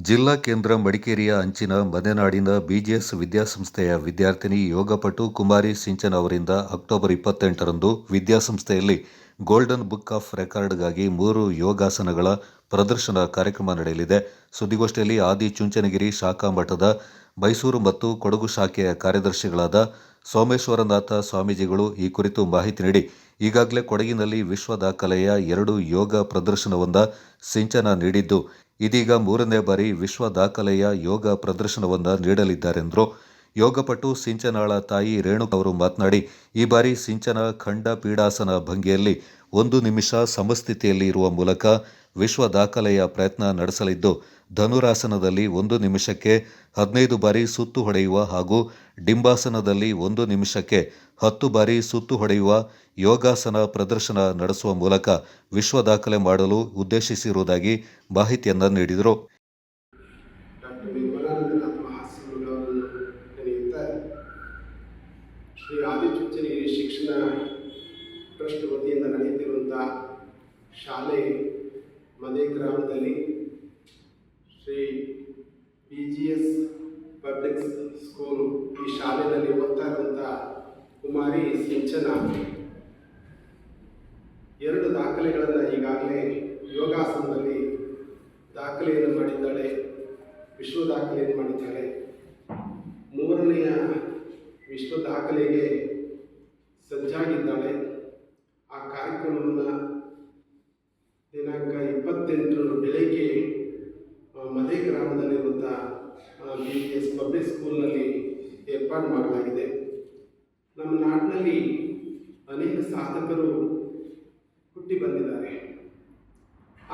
ಜಿಲ್ಲಾ ಕೇಂದ್ರ ಮಡಿಕೇರಿಯ ಅಂಚಿನ ಮನೆನಾಡಿನ ಬಿಜಿಎಸ್ ವಿದ್ಯಾಸಂಸ್ಥೆಯ ವಿದ್ಯಾರ್ಥಿನಿ ಯೋಗಪಟು ಕುಮಾರಿ ಸಿಂಚನ್ ಅವರಿಂದ ಅಕ್ಟೋಬರ್ ಇಪ್ಪತ್ತೆಂಟರಂದು ವಿದ್ಯಾಸಂಸ್ಥೆಯಲ್ಲಿ ಗೋಲ್ಡನ್ ಬುಕ್ ಆಫ್ ರೆಕಾರ್ಡ್ಗಾಗಿ ಮೂರು ಯೋಗಾಸನಗಳ ಪ್ರದರ್ಶನ ಕಾರ್ಯಕ್ರಮ ನಡೆಯಲಿದೆ. ಸುದ್ದಿಗೋಷ್ಠಿಯಲ್ಲಿ ಆದಿ ಚುಂಚನಗಿರಿ ಶಾಖಾ ಮಠದ ಮೈಸೂರು ಮತ್ತು ಕೊಡಗು ಶಾಖೆಯ ಕಾರ್ಯದರ್ಶಿಗಳಾದ ಸೋಮೇಶ್ವರನಾಥ ಸ್ವಾಮೀಜಿಗಳು ಈ ಕುರಿತು ಮಾಹಿತಿ ನೀಡಿ, ಈಗಾಗಲೇ ಕೊಡಗಿನಲ್ಲಿ ವಿಶ್ವ ದಾಖಲೆಯ ಎರಡು ಯೋಗ ಪ್ರದರ್ಶನವೊಂದ ಸಿಂಚನ ನೀಡಿದ್ದು, ಇದೀಗ ಮೂರನೇ ಬಾರಿ ವಿಶ್ವ ದಾಖಲೆಯ ಯೋಗ ಪ್ರದರ್ಶನವೊಂದ ನೀಡಲಿದ್ದಾರೆಂದರು. ಯೋಗಪಟು ಸಿಂಚನಾಳ ತಾಯಿ ರೇಣುಕ ಅವರು ಮಾತನಾಡಿ, ಈ ಬಾರಿ ಸಿಂಚನ ಖಂಡ ಪೀಡಾಸನ ಭಂಗಿಯಲ್ಲಿ ಒಂದು ನಿಮಿಷ ಸಮಸ್ಥಿತಿಯಲ್ಲಿ ಇರುವ ಮೂಲಕ ವಿಶ್ವ ದಾಖಲೆಯ ಪ್ರಯತ್ನ ನಡೆಸಲಿದ್ದು, ಧನುರಾಸನದಲ್ಲಿ ಒಂದು ನಿಮಿಷಕ್ಕೆ ಹದಿನೈದು ಬಾರಿ ಸುತ್ತು ಹೊಡೆಯುವ ಹಾಗೂ ಡಿಂಬಾಸನದಲ್ಲಿ ಒಂದು ನಿಮಿಷಕ್ಕೆ ಹತ್ತು ಬಾರಿ ಸುತ್ತು ಹೊಡೆಯುವ ಯೋಗಾಸನ ಪ್ರದರ್ಶನ ನಡೆಸುವ ಮೂಲಕ ವಿಶ್ವ ದಾಖಲೆ ಮಾಡಲು ಉದ್ದೇಶಿಸಿರುವುದಾಗಿ ಮಾಹಿತಿಯನ್ನು ನೀಡಿದರು. ಶ್ರೀ ಆದಿಚುಂಚನಗಿರಿ ಶಿಕ್ಷಣ ಟ್ರಸ್ಟ್ ವತಿಯಿಂದ ನಡೆಯುತ್ತಿರುವಂಥ ಶಾಲೆ ಮನೆ ಗ್ರಾಮದಲ್ಲಿ Shri B G S public school ಈ ಶಾಲೆಯಲ್ಲಿ ಓದ್ತಾ ಇರುವಂಥ ಕುಮಾರಿ ಸಿಂಚನ. ಎರಡು ದಾಖಲೆಗಳನ್ನು ಈಗಾಗಲೇ ಯೋಗಾಸನದಲ್ಲಿ ದಾಖಲೆಯನ್ನು ಮಾಡಿದ್ದಾಳೆ, ವಿಶ್ವ ದಾಖಲೆಯನ್ನು ಮಾಡಿದ್ದಾಳೆ. ಮೂರನೆಯ ವಿಶ್ವ ದಾಖಲೆಗೆ ಸಜ್ಜಾಗಿದ್ದಾಳೆ. ಆ ಕಾರ್ಯಕ್ರಮವನ್ನು ದಿನಾಂಕ ಇಪ್ಪತ್ತೆಂಟರ ಬೆಳಗ್ಗೆ ಮದೇ ಮದೆ ಗ್ರಾಮದಲ್ಲಿರುವಂಥ ಬಿ ಎಸ್ ಪಬ್ಲಿಕ್ ಸ್ಕೂಲ್ನಲ್ಲಿ ಏರ್ಪಾಡು ಮಾಡಲಾಗಿದೆ ನಮ್ಮ ನಾಡಿನಲ್ಲಿ ಅನೇಕ ಸಾಧಕರು ಹುಟ್ಟಿ ಬಂದಿದ್ದಾರೆ.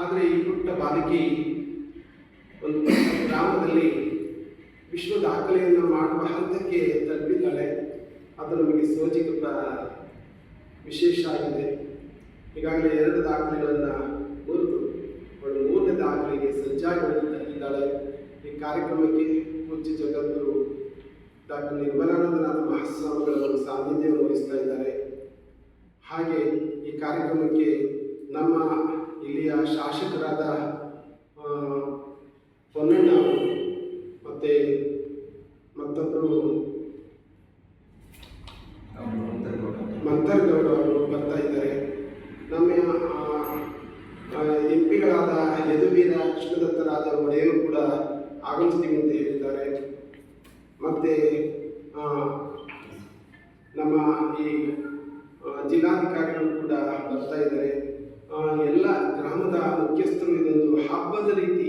ಆದರೆ ಈ ಪುಟ್ಟ ಬಾಲಕಿ ಒಂದು ಗ್ರಾಮದಲ್ಲಿ ವಿಶ್ವ ದಾಖಲೆಯನ್ನು ಮಾಡುವ ಹಂತಕ್ಕೆ ತಲುಪಿದ್ದಾಳೆ. ಅದು ನಮಗೆ ಸೋಜಿಗ ವಿಶೇಷ ಆಗಿದೆ. ಈಗಾಗಲೇ ಎರಡು ದಾಖಲೆಗಳನ್ನು ಮುರಿದು ಒಂದು ಮೂರನೇ ದಾಖಲೆಗೆ ಸಜ್ಜಾಗಿ ಈ ಕಾರ್ಯಕ್ರಮಕ್ಕೆ ಪೂಜ್ಯ ಜಗದ್ಗುರು ಡಾಕ್ಟರ್ ನಿರ್ಮಲಾನಂದನಾಥ ಮಹಾಸ್ವಾಮಿಗಳವರು ಸಾನ್ನಿಧ್ಯವನ್ನು ವಹಿಸ್ತಾ ಇದ್ದಾರೆ. ಹಾಗೆ ಈ ಕಾರ್ಯಕ್ರಮಕ್ಕೆ ನಮ್ಮ ಇಲ್ಲಿಯ ಶಾಸಕರಾದ ಪೊನ್ನಣ್ಣ ಮತ್ತು ಮತ್ತೊಬ್ಬರು ಮಂತರ್ಗೌಡ ಅವರು ಬರ್ತಾ ಇದ್ದಾರೆ. ನಮ್ಮ ಎಂಪಿಗಳಾದ ಯದುವೀರ ಕೃಷ್ಣದತ್ತರಾದ ಒಡೆಯರು ಕೂಡ ಆಗಮಿಸ್ತೀವಿ ಅಂತ ಹೇಳಿದ್ದಾರೆ. ಮತ್ತು ನಮ್ಮ ಈ ಜಿಲ್ಲಾಧಿಕಾರಿಗಳು ಕೂಡ ಬರ್ತಾ ಇದ್ದಾರೆ. ಎಲ್ಲ ಗ್ರಾಮದ ಮುಖ್ಯಸ್ಥರು ಇದೊಂದು ಹಬ್ಬದ ರೀತಿ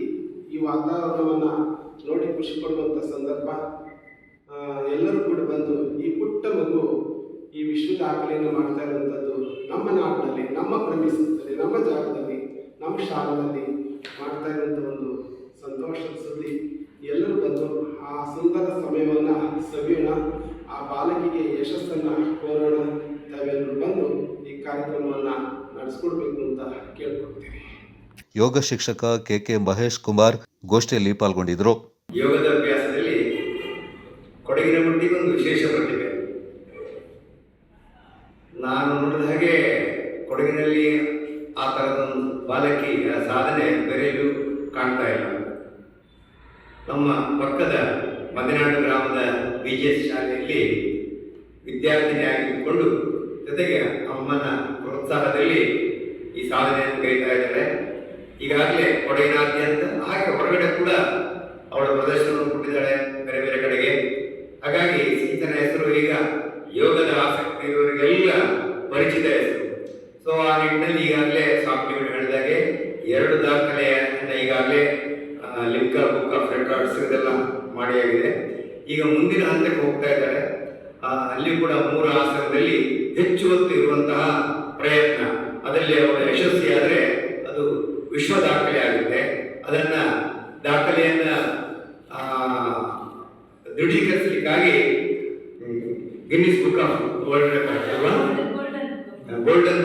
ಈ ವಾತಾವರಣವನ್ನು ನೋಡಿ ಖುಷಿ ಪಡುವಂಥ ಸಂದರ್ಭ. ಎಲ್ಲರೂ ಕೂಡ ಬಂದು ಈ ಪುಟ್ಟ ಮಗು ಈ ವಿಶ್ವ ದಾಖಲೆಯನ್ನು ಮಾಡ್ತಾ ಇರುವಂಥದ್ದು ನಮ್ಮ ನಾಡಿನಲ್ಲಿ, ನಮ್ಮ ಪ್ರದೇಶದಲ್ಲಿ, ನಮ್ಮ ಜಾಗದಲ್ಲಿ, ನಮ್ಮ ಶಾಲೆಯಲ್ಲಿ ಮಾಡ್ತಾ ಇರುವಂಥ ಒಂದು ಸಂತೋಷದ ಸುದ್ದಿ. ಎಲ್ಲರೂ ಬಂದು ಆ ಸುಂದರ ಸಮಯವನ್ನು ಸವಿಯೋಣ ಆ ಬಾಲಕಿಗೆ ಯಶಸ್ಸನ್ನು ಕೋರೋಣ ತಾವೆಲ್ಲರೂ ಬಂದು ಈ ಕಾರ್ಯಕ್ರಮವನ್ನು ನಡೆಸ್ಕೊಡ್ಬೇಕು ಅಂತ ಕೇಳ್ಕೊಡ್ತೀನಿ ಯೋಗ ಶಿಕ್ಷಕ ಕೆ ಕೆ ಮಹೇಶ್ ಕುಮಾರ್ ಗೋಷ್ಠಿಯಲ್ಲಿ ಪಾಲ್ಗೊಂಡಿದ್ರು ಯೋಗದ ಅಭ್ಯಾಸದಲ್ಲಿ ಕೊಡಗಿನ ಮಟ್ಟಿಗೆ ಒಂದು ವಿಶೇಷ ಪ್ರತಿಭೆ. ನಾನು ನೋಡಿದ ಹಾಗೆ ಕೊಡಗಿನಲ್ಲಿ ಆ ಥರದ ಬಾಲಕಿಯ ಸಾಧನೆ ಬೆರೆಯಲು ಕಾಣ್ತಾ ಇಲ್ಲ. ನಮ್ಮ ಪಕ್ಕದ ಮದನಾಡು ಗ್ರಾಮದ ಬಿ ಜಿ ಎಸ್ ಶಾಲೆಯಲ್ಲಿ ವಿದ್ಯಾರ್ಥಿನಿಯಾಗಿದ್ದುಕೊಂಡು ಜೊತೆಗೆ ಅಮ್ಮನ ಪ್ರೋತ್ಸಾಹದಲ್ಲಿ ಈ ಸಾಧನೆಯನ್ನು ಕರೀತಾ ಇದ್ದಾರೆ. ಈಗಾಗಲೇ ಕೊಡಗಿನಾದ್ಯಂತ ಹಾಗೆ ಹೊರಗಡೆ ಕೂಡ ಅವಳ ಪ್ರದರ್ಶನವನ್ನು ಕೊಟ್ಟಿದ್ದಾಳೆ ಬೇರೆ ಬೇರೆ ಕಡೆಗೆ ಹಾಗಾಗಿ ಸಿಂಚನ ಹೆಸರು ಈಗ ಯೋಗದ ಆಸಕ್ತಿ ಇರುವವರಿಗೆಲ್ಲ ಪರಿಚಿತ ಹೆಸರು ಸೊ ಆ ನಿಟ್ಟಿನಲ್ಲಿ ಈಗಾಗಲೇ ಸ್ವಾಮಿಗಳು ಹೇಳಿದಾಗೆ ಎರಡು ದಾಖಲೆಯನ್ನು ಈಗಾಗಲೇ ಲಿಮ್ಕಾ ಬುಕ್ ಆಫ್ ರೆಕಾರ್ಡ್ಸ್ ಇದೆಲ್ಲ ಮಾಡಿಯಾಗಿದೆ ಈಗ ಮುಂದಿನ ಹಂತಕ್ಕೆ ಹೋಗ್ತಾ ಇದ್ದಾರೆ. ಅಲ್ಲಿ ಕೂಡ ಮೂರು ಆಸನದಲ್ಲಿ ಹೆಚ್ಚು ಹೊತ್ತು ಇರುವಂತಹ ಪ್ರಯತ್ನ. ಅದರಲ್ಲಿ ಅವರು ಯಶಸ್ವಿಯಾದರೆ ಅದು ವಿಶ್ವ ದಾಖಲೆ ಆಗುತ್ತೆ. ಅದನ್ನ ದಾಖಲೆಯನ್ನ ದೃಢೀಕರಿಸಲಿಕ್ಕಾಗಿ Guinness book of world record ಅಲ್ವಾ? ಗೋಲ್ಡನ್